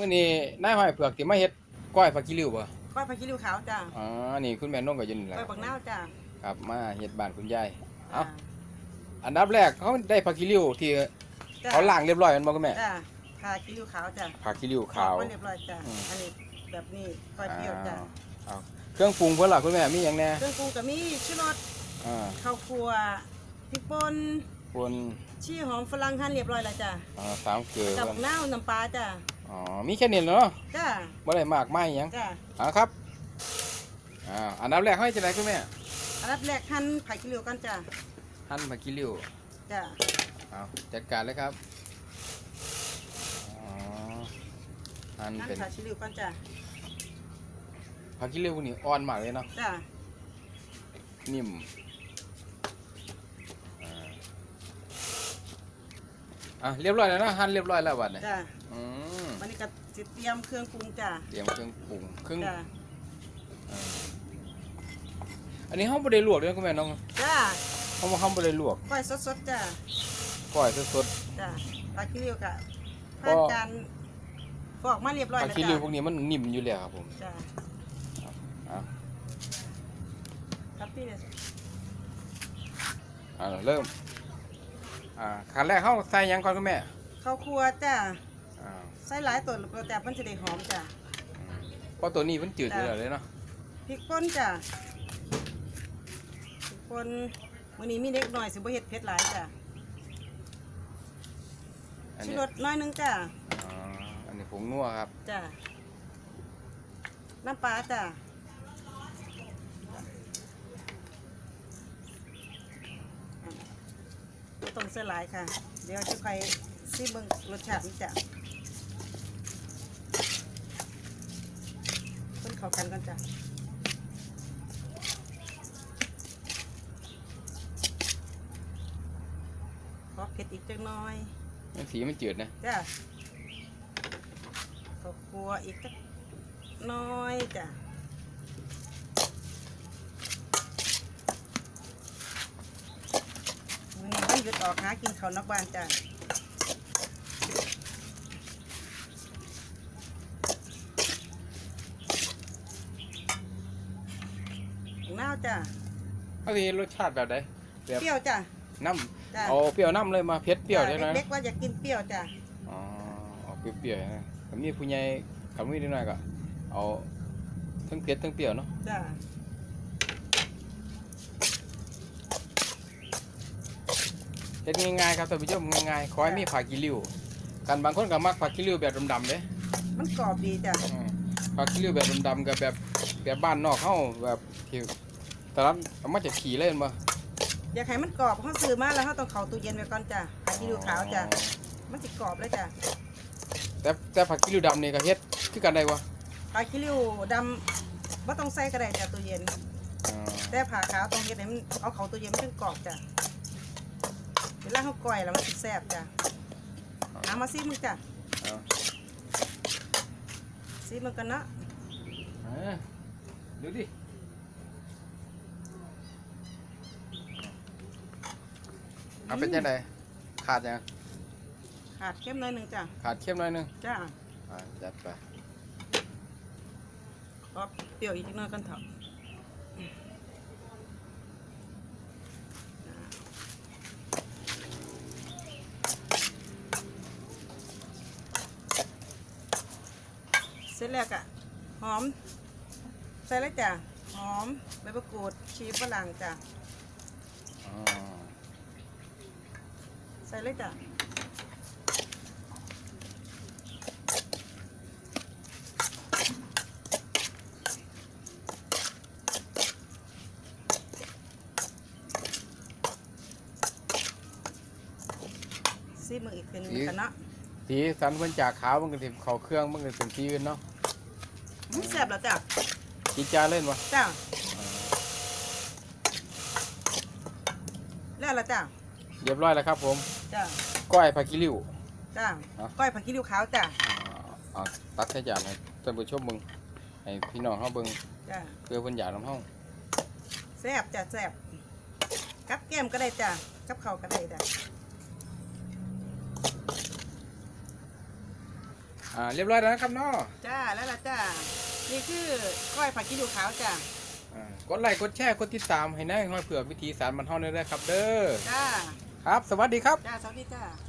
มื้อนี้นายห้อยเผือกที่มาเฮ็ดก้อยผักขี้ริ้วบ่ก้อยผักขี้ริ้วขาวจ้าอ๋อนี่คุณแม่นงก็อยู่นี่แหละก้อยบักนาวจ้าครับมาเฮ็ดบ้านคุณยายเอ้าจ้าอันดับแรกเขาได้ผักขี้ริ้วที่จ้าเขาล้างเรียบร้อยแม่นบ่คุณแม่จ้าผักขี้ริ้วขาวจ้าผักขี้ริ้วขาวไว้เรียบร้อยจ้าอืมอันนี้แบบนี้ก้อยเปรี้ยวจ้าอ้าวเครื่องปรุงเพิ่นล่ะคุณแม่มีหยังแหน่เครื่องปรุงก็มีชูรสอ่าข้าวคั่วพริกป่นปนชีหอมฝรั่งหั่นเรียบร้อยแล้วจ้าอ่าสามเกลือกับเพิ่นน้ำน้ำปลาจ้า อ๋อ มีแค่นี้เนาะจ้าบ่ได้มากมายหยังจ้าอ่าครับ อ่า อันดับแรกให้จะไหนคุณแม่ อันดับแรกหั่นผักขี้ริ้วกันจ้าหั่นผักขี้ริ้วจ้าเอาจัดการเลยครับอ๋อหั่นหั่นเป็นผักขี้ริ้วกันจ้าผักขี้ริ้วพวกนี้อ่อนมากเลยเนาะจ้านิ่มอ่า อะเรียบร้อยแล้วนะหั่นเรียบร้อยแล้วบัดเนี่ยจ้าอืมวันนี้ก็สิเตรียมเครื่องปรุงจ้าเตรียมเครื่องปรุงครึ่งจ้าอ่าอันนี้ห้องบ่ได้ลวกด้วยคุณแม่น้องจ้าห้องห้องบ่ได้ลวกก้อยสดๆจ้าก้อยสดจ้าผักขี้ริ้วกะก็ผ่านการฟอกมาเรียบร้อยๆผักแล้วขี้ริ้วจ้าพวกนี้มันนิ่มอยู่แล้วครับผมจ้าอะครับพี่เนี่ยอ่าเริ่ม อ่าขั้นแรกเข้าใส่หยังก่อนคุณแม่ข้าวคั่วจ้าอ่าใส่หลายตัวแล้วแต่มันจะได้หอมจ้าอืมเพราะตัวนี้มันจืดอยู่แล้วเลยเนาะพริกป่นจ้าพริกป่นมื้อนี้มีเล็กหน่อยสิบ่เฮ็ดเผ็ดหลายจ้าอันชูนี้รสน้อยหนึงจ้าอ่าอันนี้ผงนัวครับจ้าน้ำปลาจ้า บ่ต้องใส่หลายค่ะ เดี๋ยวจะใครซิเบิ่งรสชาตินี่จ้ะเพิ่นเข้ากันก่อนจ้ะขอเผ็ดอีกจักหน้อยมันสีมันจืดนะจ้ะข้าวคั่วอีกจักหน้อยจ้ะมื้อนี้วัน หยุดออกหากินข้าวนอกบ้านจ้ะน้าวจ้ะเขาสิรสชาติแบบใดแบบเปรี้ยวจ้ะ น้จ้ะำเอาเปรี้ยวน้ำเลยมาเผ็ดเปรี้ยวได้ไหมเด็กๆว่าอยากกินเปรี้ยวจ้ะอ๋อเอาเปรี้ยวๆนะกับนี่ผู้ใหญ่กับมีนิดหน่อยก็เอาทั้งเผ็ดทั้งเปรี้ยวเนาะจ้ะ ฮ็ดง่ายๆครับท่านผู้ชมง่ายๆขอให้มีผักกีริ้วกันบางคนก็มักผักกีริ้วแบบดำๆเด้มันกรอบดีจ้ะอืมผักกีริ้วแบบดำๆกับแบบแบบบ้านนอกเฮาแบบที่ตลาดเอามาจากขี่เล่นบ่อยากให้มันกรอบเขาซื้อมาแล้วเขาต้องเข้าตู้เย็นไว้ก่อนจ้ะผักชีดูขาวจ้ะมันจะกรอบเลยจ้ะแต่แต่ผักกีริ้วดำนี่ก็เฮ็ดคือกันได้บ่ผักขี้ริ้วดำว่าต้องใส่ก็ได้จ้ะตู้เย็น อ่าแต่ผักขาวต้องเย็นให้มันเอาเข้าตู้เย็นมันถึงกรอบจ้ะ เวลาเขาก่อยแล้วมันสิแซ่บจ้ะเอามาซิมึงจ้ะเอาซิมึงกันเนาะอ่าดูดิเอาเป็นจังไดขาดยังขาดเข้มหน่อยหนึ่งจ้ะขาดเข้มหน่อยหนึงจ้ะอ่าจัดไปก็เปรี้ยวอีกนิดหน่อยกันเถอะ สร็จแล้วก็หอม ใส่เลยจ้ะหอมใบมะกรูดชีฝรั่งจ้ะอ๋อใส่เลยจ้ะซีมืออีกเป็นงกันเนาะ สีสันมันจากขาวมันก็สิเข้าเครื่องมันก็เป็นสีอื่นเนาะ มันแซ่บแล้วจ้ะกินจาเล่นบ่จ้ะแล้วละจ้ะเรียบร้อยแล้วครับ ผมจ้ะก้อยผักกีริ้ว จ้ะฮะก้อยผักขี้ริ้วขาวจ้ะอ่าเอาตักใส่จานให้ท่านผู้ชมเบิ่งให้พี่น้องเฮาเบิ่งจ้ะเพื่อเพิ่นอยากนำเฮาแซ่บจ้ะแซ่บกับแก้มก็ได้จ้ะกับข้าวก็ได้จ้ะอะอ่าเรียบร้อยแล้วนะครับเนาะ จ้าแล้วล่ะจ้า นี่คือก้อยผักกี้ดูขาวจ้าอ่ากดไลค์กดแชร์กดติดตามให้นายห้อยเผือกวิธีสารบรรเทาเนื้อได้ครับเด้อ จ้า ครับ สวัสดีครับ จ้าสวัสดีจ้า